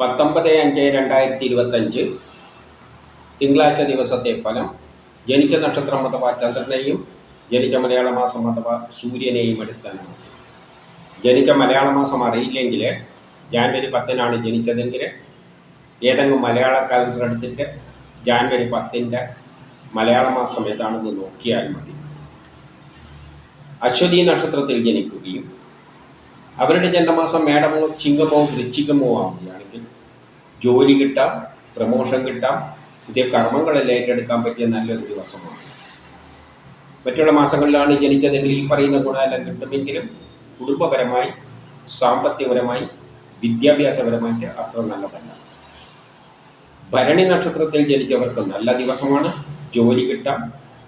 പത്തൊമ്പത് അഞ്ച് രണ്ടായിരത്തി ഇരുപത്തഞ്ച് തിങ്കളാഴ്ച ദിവസത്തെ ഫലം ജനിച്ച നക്ഷത്രം അഥവാ ചന്ദ്രനെയും ജനിച്ച മലയാള മാസം അഥവാ സൂര്യനെയും അടിസ്ഥാനമാക്കി. ജനിച്ച മലയാള മാസം അറിയില്ലെങ്കിൽ ജാനുവരി പത്തിനാണ് ജനിച്ചതെങ്കിൽ ഏതെങ്കിലും മലയാള കാലണ്ടർ എടുത്തിട്ട് ജാനുവരി പത്തിന്റെ മലയാള മാസം ഏതാണെന്ന് നോക്കിയാൽ മതി. അശ്വതി നക്ഷത്രത്തിൽ ജനിക്കുകയും അവരുടെ ജന്മമാസം മേടമോ ചിങ്ങമോ വൃശ്ചികമോ ആവുകയാണെങ്കിൽ ജോലി കിട്ടാം പ്രമോഷൻ കിട്ടാം പുതിയ കർമ്മങ്ങളെല്ലാം ഏറ്റെടുക്കാൻ പറ്റിയ നല്ലൊരു ദിവസമാണ്. മറ്റുള്ള മാസങ്ങളിലാണ് ജനിച്ചതെങ്കിൽ ഈ പറയുന്ന ഗുണമെല്ലാം കിട്ടുമെങ്കിലും കുടുംബപരമായി സാമ്പത്തികപരമായി വിദ്യാഭ്യാസപരമായിട്ട് അത്ര നല്ലതല്ല. ഭരണി നക്ഷത്രത്തിൽ ജനിച്ചവർക്ക് നല്ല ദിവസമാണ് ജോലി കിട്ടാം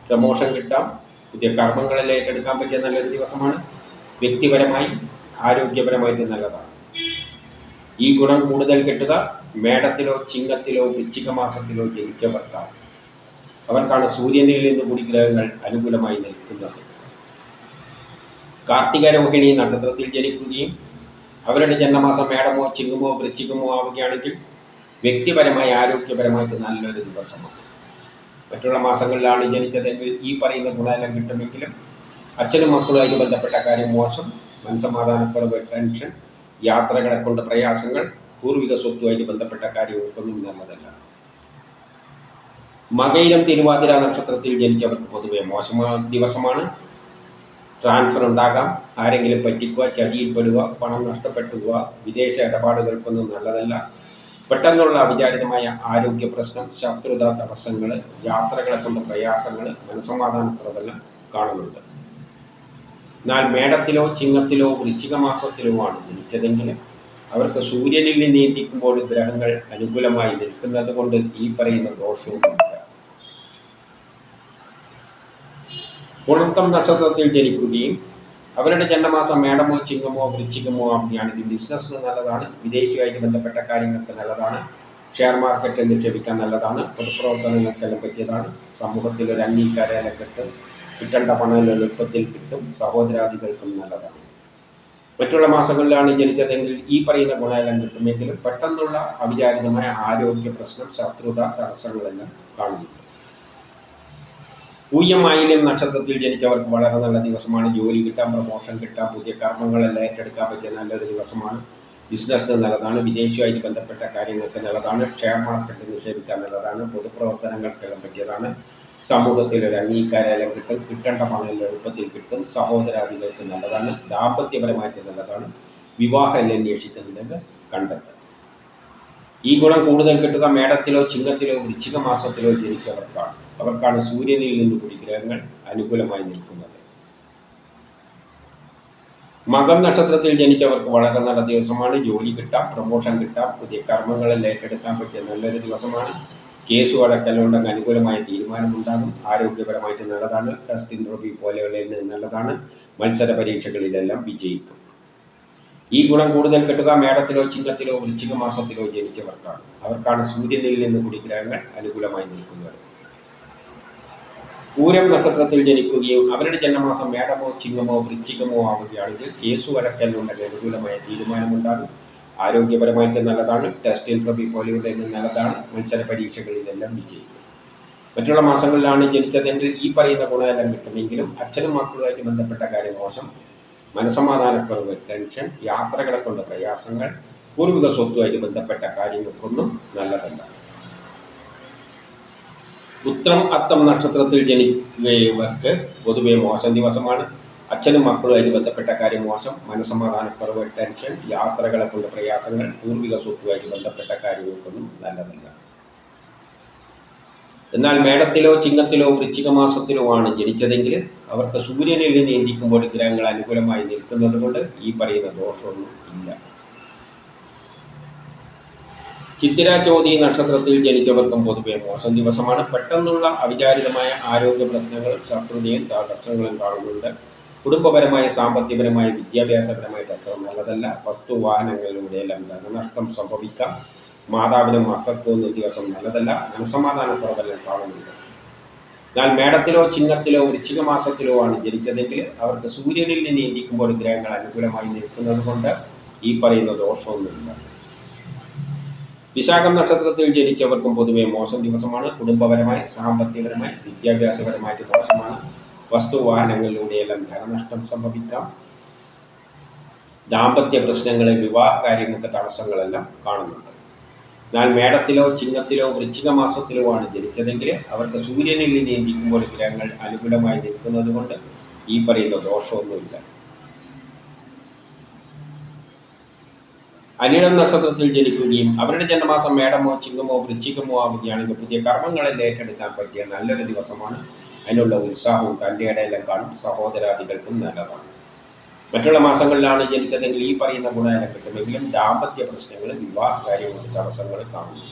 പ്രമോഷൻ കിട്ടാം പുതിയ കർമ്മങ്ങളെല്ലാം ഏറ്റെടുക്കാൻ പറ്റിയ നല്ലൊരു ദിവസമാണ്. വ്യക്തിപരമായി ആരോഗ്യപരമായിട്ട് നല്ലതാണ്. ഈ ഗുണം കൂടുതൽ കിട്ടുക മേടത്തിലോ ചിങ്ങത്തിലോ വൃശ്ചിക മാസത്തിലോ ജനിച്ചവർക്കാണ്. അവർക്കാണ് സൂര്യനിൽ നിന്ന് കൂടി ഗ്രഹങ്ങൾ അനുകൂലമായി നിൽക്കുന്നത്. കാർത്തിക രോഹിണി നക്ഷത്രത്തിൽ ജനിക്കുകയും അവരുടെ ജന്മമാസം മേടമോ ചിങ്ങുമോ വൃശ്ചികമോ ആവുകയാണെങ്കിൽ വ്യക്തിപരമായി ആരോഗ്യപരമായിട്ട് നല്ലൊരു ദിവസമാണ്. മറ്റുള്ള മാസങ്ങളിലാണ് ജനിച്ചതെങ്കിൽ ഈ പറയുന്ന ഗുണമെല്ലാം കിട്ടുമെങ്കിലും അച്ഛനും മക്കളുമായിട്ട് ബന്ധപ്പെട്ട കാര്യം മോശം. മനസമാധാനക്കുറവ് ടെൻഷൻ യാത്രകളെ കൊണ്ട് പ്രയാസങ്ങൾ പൂർവിക സ്വത്തുമായിട്ട് ബന്ധപ്പെട്ട കാര്യങ്ങൾക്കൊന്നും നല്ലതല്ല. മകയിലും തിരുവാതിര നക്ഷത്രത്തിൽ ജനിച്ചവർക്ക് പൊതുവെ മോശമായ ദിവസമാണ്. ട്രാൻസ്ഫർ ഉണ്ടാകാം. ആരെങ്കിലും പറ്റിക്കുക ചതിയിൽപ്പെടുക പണം നഷ്ടപ്പെട്ടു പോവുക വിദേശ ഇടപാടുകൾക്കൊന്നും നല്ലതല്ല. പെട്ടെന്നുള്ള അവിചാരിതമായ ആരോഗ്യ പ്രശ്നം ശത്രുത തടസ്സങ്ങൾ യാത്രകളെ കൊണ്ട് പ്രയാസങ്ങൾ മനസമാധാനക്കുറവെല്ലാം കാണുന്നുണ്ട്. എന്നാൽ മേടത്തിലോ ചിങ്ങത്തിലോ വൃശ്ചിക മാസത്തിലോ ആണ് ജനിച്ചതെങ്കിൽ അവർക്ക് സൂര്യനിൽ നിന്ന് നീന്തിക്കുമ്പോൾ ഗ്രഹങ്ങൾ അനുകൂലമായി നിൽക്കുന്നത് കൊണ്ട് ഈ പറയുന്ന ദോഷവുമില്ല പുണർത്തം നക്ഷത്രത്തിൽ ജനിക്കുകയും അവരുടെ ജന്മമാസം മേടമോ ചിങ്ങമോ വൃശ്ചികമോ ആവുകയാണെങ്കിൽ ബിസിനസ്സിന് നല്ലതാണ്. വിദേശികമായിട്ട് ബന്ധപ്പെട്ട കാര്യങ്ങൾക്ക് നല്ലതാണ്. ഷെയർ മാർക്കറ്റിൽ നിക്ഷേപിക്കാൻ നല്ലതാണ്. പൊതുപ്രവർത്തനങ്ങൾക്കെല്ലാം പറ്റിയതാണ്. സമൂഹത്തിൽ ഒരു അംഗീകാരം കിട്ടും കിട്ടേണ്ട പണം എളുപ്പത്തിൽ കിട്ടും. സഹോദരാദികൾക്കും നല്ലതാണ്. മറ്റുള്ള മാസങ്ങളിലാണ് ജനിച്ചതെങ്കിൽ ഈ പറയുന്ന ഗുണമെല്ലാം കിട്ടുമെങ്കിലും പെട്ടെന്നുള്ള അവിചാരിതമായ ആരോഗ്യ പ്രശ്നം ശത്രുത തടസ്സങ്ങളെല്ലാം കാണുന്നു. ആയില്യം നക്ഷത്രത്തിൽ ജനിച്ചവർക്ക് വളരെ നല്ല ദിവസമാണ്. ജോലി കിട്ടാൻ പ്രമോഷൻ കിട്ടാൻ പുതിയ കർമ്മങ്ങളെല്ലാം ഏറ്റെടുക്കാൻ പറ്റിയ നല്ലൊരു ദിവസമാണ്. ബിസിനസ്സിന് നല്ലതാണ്. വിദേശവുമായിട്ട് ബന്ധപ്പെട്ട കാര്യങ്ങൾക്ക് നല്ലതാണ്. ഷെയർ മാർക്കറ്റിൽ നിക്ഷേപിക്കാൻ നല്ലതാണ്. പൊതുപ്രവർത്തനങ്ങൾക്കെല്ലാം പറ്റിയതാണ്. സമൂഹത്തിൽ ഒരു അംഗീകാരം കിട്ടും കിട്ടേണ്ട പണം എളുപ്പത്തിൽ കിട്ടും. സഹോദരാധിപത്യം നല്ലതാണ്. ദാമ്പത്യപരമായിട്ട് നല്ലതാണ്. വിവാഹം അന്വേഷിക്കുന്നുണ്ടെങ്കിൽ കണ്ടെത്തും ഈ ഗുണം കൂടുതൽ കിട്ടുക മേടത്തിലോ ചിങ്ങത്തിലോ വൃശ്ചിക മാസത്തിലോ ജനിച്ചവർക്കാണ്. അവർക്കാണ് സൂര്യനിൽ നിന്ന് കൂടി ഗ്രഹങ്ങൾ അനുകൂലമായി നിൽക്കുന്നത്. മകം നക്ഷത്രത്തിൽ ജനിച്ചവർക്ക് വളരെ നല്ല ദിവസമാണ്. ജോലി കിട്ടാം പ്രമോഷൻ കിട്ടാം പുതിയ കർമ്മങ്ങളെല്ലാം ഏറ്റെടുക്കാൻ പറ്റിയ നല്ലൊരു ദിവസമാണ്. കേസ് വഴക്കെല്ലാം അനുകൂലമായ തീരുമാനമുണ്ടാകും. ആരോഗ്യപരമായിട്ട് നല്ലതാണ്. ടെസ്റ്റ് പോലെയുള്ളതിൽ നിന്ന് നല്ലതാണ്. മത്സര പരീക്ഷകളിലെല്ലാം വിജയിക്കും. ഈ ഗുണം കൂടുതൽ കിട്ടുക മേടത്തിലോ ചിങ്ങത്തിലോ വൃശ്ചിക മാസത്തിലോ ജനിച്ചവർക്കാണ്. അവർക്കാണ് സൂര്യനിൽ നിന്ന് കൂടി ഗ്രഹങ്ങൾ അനുകൂലമായി നിൽക്കുന്നത്. പൂരം നക്ഷത്രത്തിൽ ജനിക്കുകയും അവരുടെ ജന്മമാസം മേടമോ ചിങ്ങമോ വൃശ്ചികമോ ആവുകയാണെങ്കിൽ കേസ് വഴക്കലുണ്ടെങ്കിൽ അനുകൂലമായ തീരുമാനമുണ്ടാകും. ആരോഗ്യപരമായിട്ട് നല്ലതാണ്. ടെസ്റ്റിൽ ഇന്റർവ്യൂ പോലെയുള്ള നല്ലതാണ്. മത്സര പരീക്ഷകളിലെല്ലാം വിജയിക്കും. മറ്റുള്ള മാസങ്ങളിലാണ് ജനിച്ചതെങ്കിൽ ഈ പറയുന്ന ഗുണമെല്ലാം കിട്ടുമെങ്കിലും അച്ഛനും മക്കളുമായിട്ട് ബന്ധപ്പെട്ട കാര്യം മോശം. മനസമാധാനക്കുറവ് ടെൻഷൻ യാത്രകളെ കൊണ്ട് പ്രയാസങ്ങൾ പൂർവിക സ്വത്തുമായിട്ട് ബന്ധപ്പെട്ട കാര്യങ്ങൾക്കൊന്നും നല്ലതല്ല. ഉത്രം അത്തം നക്ഷത്രത്തിൽ ജനിക്കുകയവർക്ക് പൊതുവെ മോശം ദിവസമാണ്. അച്ഛനും മക്കളുമായിട്ട് ബന്ധപ്പെട്ട കാര്യം മോശം മനസമാധാനക്കുറവ് ടെൻഷൻ യാത്രകളെ കൊണ്ട് പ്രയാസങ്ങൾ പൂർവിക സ്വത്തുമായിട്ട് ബന്ധപ്പെട്ട കാര്യങ്ങൾക്കൊന്നും നല്ലതല്ല. എന്നാൽ മേടത്തിലോ ചിങ്ങത്തിലോ വൃശ്ചിക മാസത്തിലോ ആണ് ജനിച്ചതെങ്കിൽ അവർക്ക് സൂര്യനിൽ നിന്ന് നീന്തിക്കുമ്പോൾ ഗ്രഹങ്ങൾ അനുകൂലമായി നിൽക്കുന്നത് കൊണ്ട് ഈ പറയുന്ന ദോഷമൊന്നും ഇല്ല. ചിത്തിര ചോതി നക്ഷത്രത്തിൽ ജനിച്ചവർക്കും പൊതുവെ മോശം ദിവസമാണ്. പെട്ടെന്നുള്ള അവിചാരിതമായ ആരോഗ്യ പ്രശ്നങ്ങൾ ശത്രുതയും തടസ്സങ്ങളും കാണുന്നുണ്ട്. കുടുംബപരമായ സാമ്പത്തികപരമായ വിദ്യാഭ്യാസപരമായിട്ട് അത്ര നല്ലതല്ല. വസ്തു വാഹനങ്ങളിലൂടെയെല്ലാം ധനനഷ്ടം സംഭവിക്കാം. മാതാവിനും മക്കൾക്കും ദിവസം നല്ലതല്ല. മനസമാധാനക്കുറവെല്ലാം കാണുന്നുണ്ട് എന്നാൽ മേടത്തിലോ ചിങ്ങത്തിലോ വൃശ്ചിക മാസത്തിലോ ആണ് ജനിച്ചതെങ്കിൽ അവർക്ക് സൂര്യനിൽ നിന്ന് ഇന്ത്യക്കുമ്പോൾ ഗ്രഹങ്ങൾ അനുകൂലമായി നിൽക്കുന്നത് കൊണ്ട് ഈ പറയുന്ന ദോഷമൊന്നുമില്ല. വിശാഖം നക്ഷത്രത്തിൽ ജനിച്ചവർക്കും പൊതുവെ മോശം ദിവസമാണ്. കുടുംബപരമായി സാമ്പത്തികപരമായി വിദ്യാഭ്യാസപരമായിട്ട് മോശമാണ്. വസ്തുവാഹനങ്ങളിലൂടെയെല്ലാം ധനനഷ്ടം സംഭവിക്കാം. ദാമ്പത്യ പ്രശ്നങ്ങൾ വിവാഹ കാര്യങ്ങൾക്ക് തടസ്സങ്ങളെല്ലാം കാണുന്നുണ്ട്. എന്നാൽ മേടത്തിലോ ചിങ്ങത്തിലോ വൃശ്ചിക മാസത്തിലോ ആണ് ജനിച്ചതെങ്കിൽ അവർക്ക് സൂര്യനിൽ നിയന്ത്രിക്കുമ്പോൾ ഗ്രഹങ്ങൾ അനുകൂലമായി നിൽക്കുന്നത് കൊണ്ട് ഈ പറയുന്ന ദോഷമൊന്നുമില്ല. അനിഴം നക്ഷത്രത്തിൽ ജനിക്കുകയും അവരുടെ ജന്മമാസം മേടമോ ചിങ്ങമോ വൃശ്ചികമോ ആവുകയാണെങ്കിൽ പുതിയ കർമ്മങ്ങളിൽ ഏറ്റെടുക്കാൻ പറ്റിയ നല്ലൊരു ദിവസമാണ് അതിനുള്ള ഉത്സാഹവും തന്റെ ഇടയിലും കാണും. സഹോദരാദികൾക്കും നല്ലതാണ്. മറ്റുള്ള മാസങ്ങളിലാണ് ജനിച്ചതെങ്കിൽ ഈ പറയുന്ന ഗുണനില കിട്ടുമെങ്കിലും ദാമ്പത്യ പ്രശ്നങ്ങൾ വിവാഹ കാര്യങ്ങൾക്ക് തടസ്സങ്ങൾ കാണുന്നു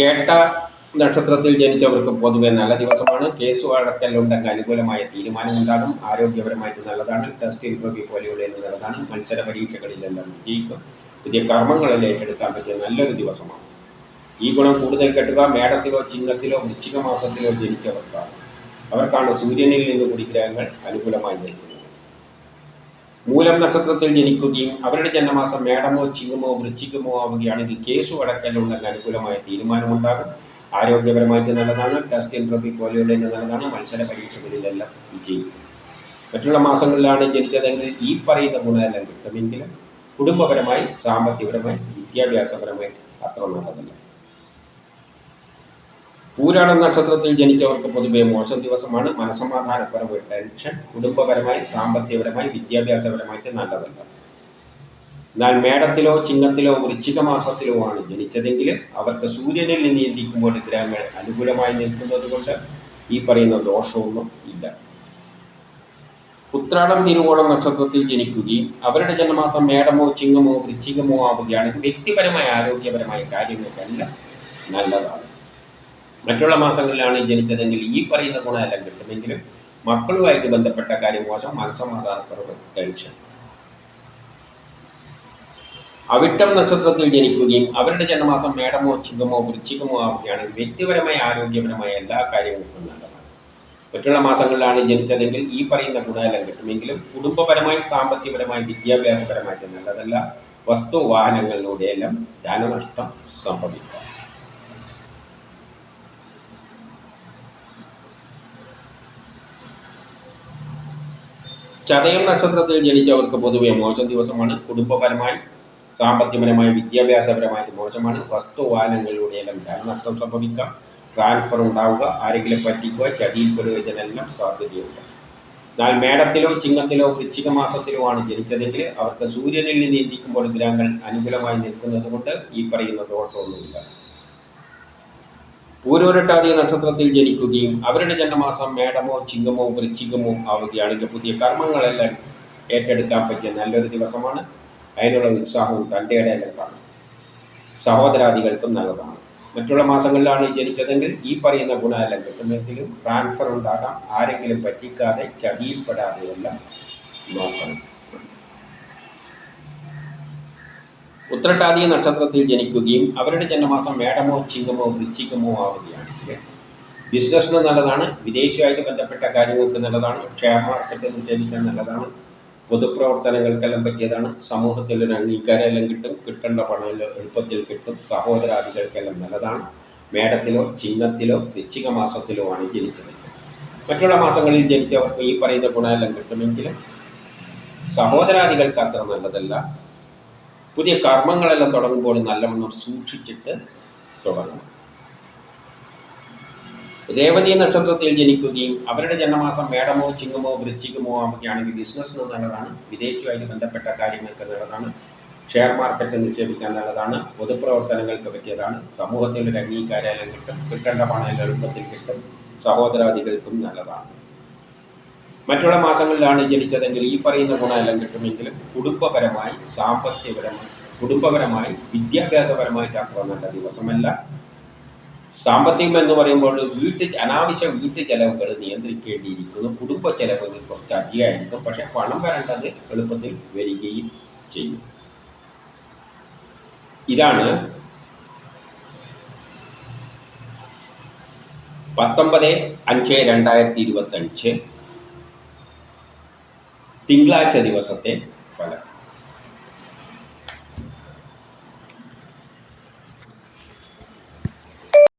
കേട്ട നക്ഷത്രത്തിൽ ജനിച്ചവർക്ക് പൊതുവെ നല്ല ദിവസമാണ്. കേസ് വഴക്കലുണ്ടെങ്കിൽ അനുകൂലമായ തീരുമാനമുണ്ടാകും ആരോഗ്യപരമായിട്ട് നല്ലതാണ്. ടെസ്റ്റ് ഇൻട്രോബി പോലെയുള്ള നല്ലതാണ്. മത്സര പരീക്ഷകളിലെല്ലാം വിജയിക്കും. പുതിയ കർമ്മങ്ങളിൽ ഏറ്റെടുക്കാൻ പറ്റിയ നല്ലൊരു ദിവസമാണ്. ഈ ഗുണം കൂടുതൽ കെട്ടുക മേടത്തിലോ ചിങ്ങത്തിലോ വൃശ്ചിക മാസത്തിലോ ജനിച്ചവർക്കാണ്. അവർക്കാണ് സൂര്യനിൽ നിന്ന് കുടിഗ്രഹങ്ങൾ അനുകൂലമായി ജനിക്കുന്നത് മൂലം നക്ഷത്രത്തിൽ ജനിക്കുകയും അവരുടെ ജന്മമാസം മേടമോ ചിങ്ങമോ വൃശ്ചികമോ ആവുകയാണെങ്കിൽ കേസു അടക്കലുണ്ടെങ്കിൽ അനുകൂലമായ തീരുമാനമുണ്ടാകും. ആരോഗ്യപരമായിട്ട് നല്ലതാണ്. ടെസ്റ്റ് എൻട്രോപ്പി പോലെയുള്ള നല്ലതാണ്. മത്സര പരീക്ഷകളിലെല്ലാം വിജയിക്കും. മറ്റുള്ള മാസങ്ങളിലാണ് ജനിച്ചതെങ്കിൽ ഈ പറയുന്ന ഗുണമെല്ലാം കിട്ടുമെങ്കിലും കുടുംബപരമായി സാമ്പത്തികപരമായി വിദ്യാഭ്യാസപരമായി അത്ര നല്ലതല്ല. പൂരാടം നക്ഷത്രത്തിൽ ജനിച്ചവർക്ക് പൊതുവെ മോശം ദിവസമാണ്. മനസമാധാനപരമായ ടെൻഷൻ കുടുംബപരമായി സാമ്പത്തികപരമായി വിദ്യാഭ്യാസപരമായിട്ട് നല്ലതല്ല. എന്നാൽ മേടത്തിലോ ചിങ്ങത്തിലോ വൃശ്ചിക മാസത്തിലോ ആണ് ജനിച്ചതെങ്കിൽ അവർക്ക് സൂര്യനിൽ നിയന്ത്രിക്കുമ്പോൾ ഗ്രഹങ്ങൾ അനുകൂലമായി നിൽക്കുന്നത് കൊണ്ട് ഈ പറയുന്ന ദോഷമൊന്നും ഇല്ല. ഉത്രാടം തിരുവോണം നക്ഷത്രത്തിൽ ജനിക്കുകയും അവരുടെ ജന്മമാസം മേടമോ ചിങ്ങമോ വൃശ്ചികമോ ആവുകയാണെങ്കിൽ വ്യക്തിപരമായ ആരോഗ്യപരമായ കാര്യങ്ങൾക്കെല്ലാം നല്ലതാണ്. മറ്റുള്ള മാസങ്ങളിലാണ് ജനിച്ചതെങ്കിൽ ഈ പറയുന്ന ഗുണമെല്ലാം കിട്ടുമെങ്കിലും മക്കളുമായിട്ട് ബന്ധപ്പെട്ട കാര്യം മോശം മനസ്സമാധാനക്കുറവ് ടെൻഷൻ. അവിട്ടം നക്ഷത്രത്തിൽ ജനിക്കുകയും അവരുടെ ജന്മമാസം മേടമോ ചിങ്ങമോ വൃശ്ചികമോ ആവുകയാണെങ്കിൽ വ്യക്തിപരമായ ആരോഗ്യപരമായ എല്ലാ കാര്യങ്ങൾക്കും നല്ലതാണ്. മറ്റുള്ള മാസങ്ങളിലാണ് ജനിച്ചതെങ്കിൽ ഈ പറയുന്ന ഗുണമെല്ലാം കിട്ടുമെങ്കിലും കുടുംബപരമായി സാമ്പത്തികപരമായി വിദ്യാഭ്യാസപരമായിട്ട് നല്ലതല്ല. വസ്തു വാഹനങ്ങളിലൂടെയെല്ലാം ധനനഷ്ടം സംഭവിക്കാം. ചതയം നക്ഷത്രത്തിൽ ജനിച്ചവർക്ക് പൊതുവെ മോശം ദിവസമാണ്. കുടുംബപരമായി സാമ്പത്തികപരമായി വിദ്യാഭ്യാസപരമായിട്ട് മോശമാണ്. വസ്തുവാഹനങ്ങളിലൂടെയെല്ലാം ധനനഷ്ടം സംഭവിക്കാം. ട്രാൻസ്ഫർ ഉണ്ടാവുക ആരെങ്കിലും പറ്റിക്കുക ചതിയിൽപ്പെടുവതിനെല്ലാം സാധ്യതയുണ്ട്. എന്നാൽ മേടത്തിലോ ചിങ്ങത്തിലോ വൃശ്ചിക മാസത്തിലോ ആണ് ജനിച്ചതെങ്കിൽ അവർക്ക് സൂര്യനിൽ നിന്ന് ഇരിക്കുമ്പോൾ ഗ്രഹങ്ങൾ അനുകൂലമായി നിൽക്കുന്നത് കൊണ്ട് ഈ പറയുന്ന ദോഷമൊന്നുമില്ല. പൂരോരട്ടാതി നക്ഷത്രത്തിൽ ജനിക്കുകയും അവരുടെ ജന്മമാസം മേടമോ ചിങ്ങമോ വൃശ്ചികമോ ആവുകയാണെങ്കിൽ പുതിയ കർമ്മങ്ങളെല്ലാം ഏറ്റെടുക്കാൻ പറ്റിയ നല്ലൊരു ദിവസമാണ്. അതിനുള്ള ഉത്സാഹവും തന്റെ ഇടയിലും സഹോദരാദികൾക്കും നല്ലതാണ്. മറ്റുള്ള മാസങ്ങളിലാണ് ജനിച്ചതെങ്കിൽ ഈ പറയുന്ന ഗുണമെല്ലാം കിട്ടുമെങ്കിലും ട്രാൻസ്ഫർ ഉണ്ടാകാം. ആരെങ്കിലും പറ്റിക്കാതെ ചതിയിൽപ്പെടാതെയെല്ലാം നോക്കണം. ഉത്രട്ടാതി നക്ഷത്രത്തിൽ ജനിക്കുകയും അവരുടെ ജന്മമാസം മേടമോ ചിങ്ങമോ വൃശ്ചികമോ ആവുകയാണ്. ബിസിനസ്സിന് നല്ലതാണ് വിദേശമായിട്ട് ബന്ധപ്പെട്ട കാര്യങ്ങൾക്ക് നല്ലതാണ് ഷെയർ മാർക്കറ്റ് നിക്ഷേപിക്കാൻ നല്ലതാണ് പൊതുപ്രവർത്തനങ്ങൾക്കെല്ലാം പറ്റിയതാണ് സമൂഹത്തിൽ ഒരു അംഗീകാരമെല്ലാം കിട്ടും കിട്ടേണ്ട പണം എളുപ്പത്തിൽ കിട്ടും സഹോദരാദികൾക്കെല്ലാം നല്ലതാണ് മേടത്തിലോ ചിങ്ങത്തിലോ വൃശ്ചിക മാസത്തിലോ ആണ് ജനിച്ചത്. മറ്റുള്ള മാസങ്ങളിൽ ജനിച്ചവർക്ക് ഈ പറയുന്ന ഗുണമെല്ലാം കിട്ടുമെങ്കിലും സഹോദരാദികൾക്ക് അത്ര നല്ലതല്ല. പുതിയ കർമ്മങ്ങളെല്ലാം തുടങ്ങുമ്പോൾ നല്ലവണ്ണം സൂക്ഷിച്ചിട്ട് തുടങ്ങണം. രേവതി നക്ഷത്രത്തിൽ ജനിക്കുകയും അവരുടെ ജന്മമാസം മേടമോ ചിങ്ങമോ വൃശ്ചികമോ ആവുകയാണെങ്കിൽ ബിസിനസ്സിന് നല്ലതാണ് വിദേശിയുമായി ബന്ധപ്പെട്ട കാര്യങ്ങൾക്ക് നല്ലതാണ് ഷെയർ മാർക്കറ്റ് നിക്ഷേപിക്കാൻ നല്ലതാണ് പൊതുപ്രവർത്തനങ്ങൾക്ക് പറ്റിയതാണ് സമൂഹത്തിൽ ഒരു അംഗീകാരം കിട്ടും കിട്ടേണ്ട പണം എളുപ്പത്തിൽ കിട്ടും സഹോദരാദികൾക്കും നല്ലതാണ്. മറ്റുള്ള മാസങ്ങളിലാണ് ജനിച്ചതെങ്കിൽ ഈ പറയുന്ന ഗുണമെല്ലാം കിട്ടുമെങ്കിലും കുടുംബപരമായി സാമ്പത്തികപരമായി കുടുംബപരമായി വിദ്യാഭ്യാസപരമായിട്ട് അത്ര നല്ല ദിവസമല്ല. സാമ്പത്തികം എന്ന് പറയുമ്പോൾ വീട്ടിൽ അനാവശ്യ വീട്ടു ചെലവുകൾ നിയന്ത്രിക്കേണ്ടിയിരിക്കുന്നു. കുടുംബ ചെലവുകൾ കുറച്ച് അധികമായിരിക്കും. പക്ഷെ പണം വരേണ്ടത് എളുപ്പത്തിൽ വരികയും ചെയ്യും. ഇതാണ് പത്തൊമ്പത് അഞ്ച് രണ്ടായിരത്തി ഇരുപത്തഞ്ച് തിങ്കളാഴ്ച ദിവസത്തെ ഫലം.